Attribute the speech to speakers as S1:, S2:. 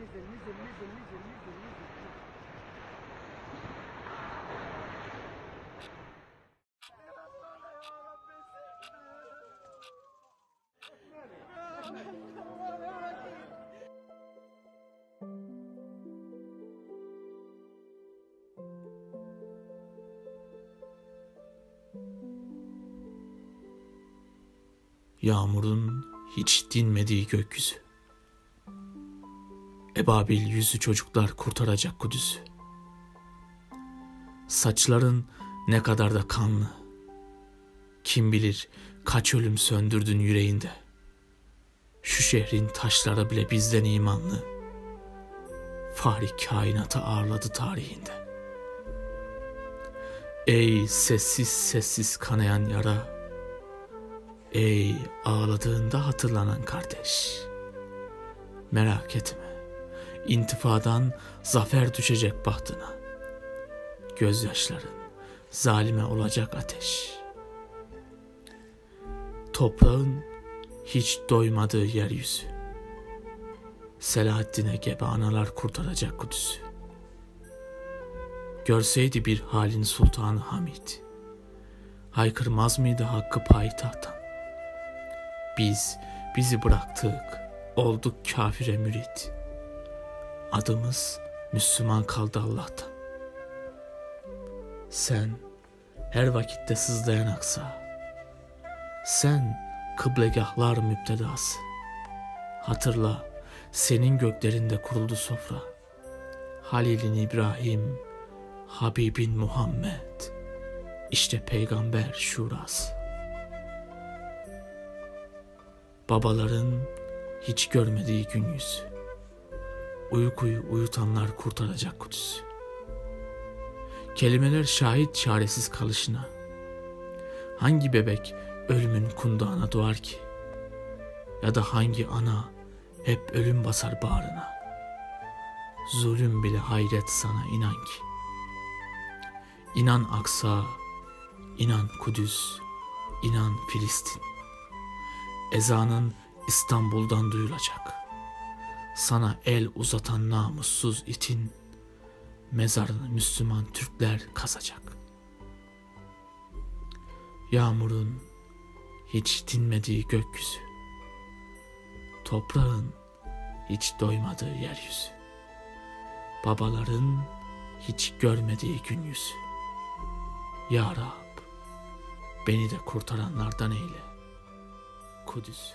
S1: nizil nizil nizil nizil nizil nizil.
S2: Yağmurun hiç dinmediği gökyüzü. Ebabil yüzü çocuklar kurtaracak Kudüs'ü. Saçların ne kadar da kanlı. Kim bilir kaç ölüm söndürdün yüreğinde. Şu şehrin taşları bile bizden imanlı. Fahri kainata ağırladı tarihinde. Ey sessiz sessiz kanayan yara. Ey ağladığında hatırlanan kardeş. Merak etme. İntifadan zafer düşecek bahtına. Gözyaşların zalime olacak ateş. Toprağın hiç doymadığı yeryüzü. Selahaddin'e gebe analar kurtaracak Kudüs'ü. Görseydi bir halin Sultanı Hamid. Haykırmaz mıydı hakkı payitahttan? Biz bizi bıraktık, olduk kafire mürit. Adımız Müslüman kaldı Allah'tan. Sen her vakitte sızlayan aksa. Sen kıblegahlar müptedası. Hatırla senin göklerinde kuruldu sofra. Halilin İbrahim, Habibin Muhammed. İşte peygamber şurası. Babaların hiç görmediği gün yüzü. Uykuyu uyutanlar kurtaracak Kudüs'ü. Kelimeler şahit çaresiz kalışına. Hangi bebek ölümün kundağına doğar ki? Ya da hangi ana hep ölüm basar bağrına? Zulüm bile hayret sana inan ki. İnan Aksa, inan Kudüs, inan Filistin. Ezanın İstanbul'dan duyulacak. Sana el uzatan namussuz itin mezarını Müslüman Türkler kazacak. Yağmurun hiç dinmediği gökyüzü. Toprağın hiç doymadığı yeryüzü. Babaların hiç görmediği gün yüzü. Ya Rab, beni de kurtaranlardan eyle. Kudüs.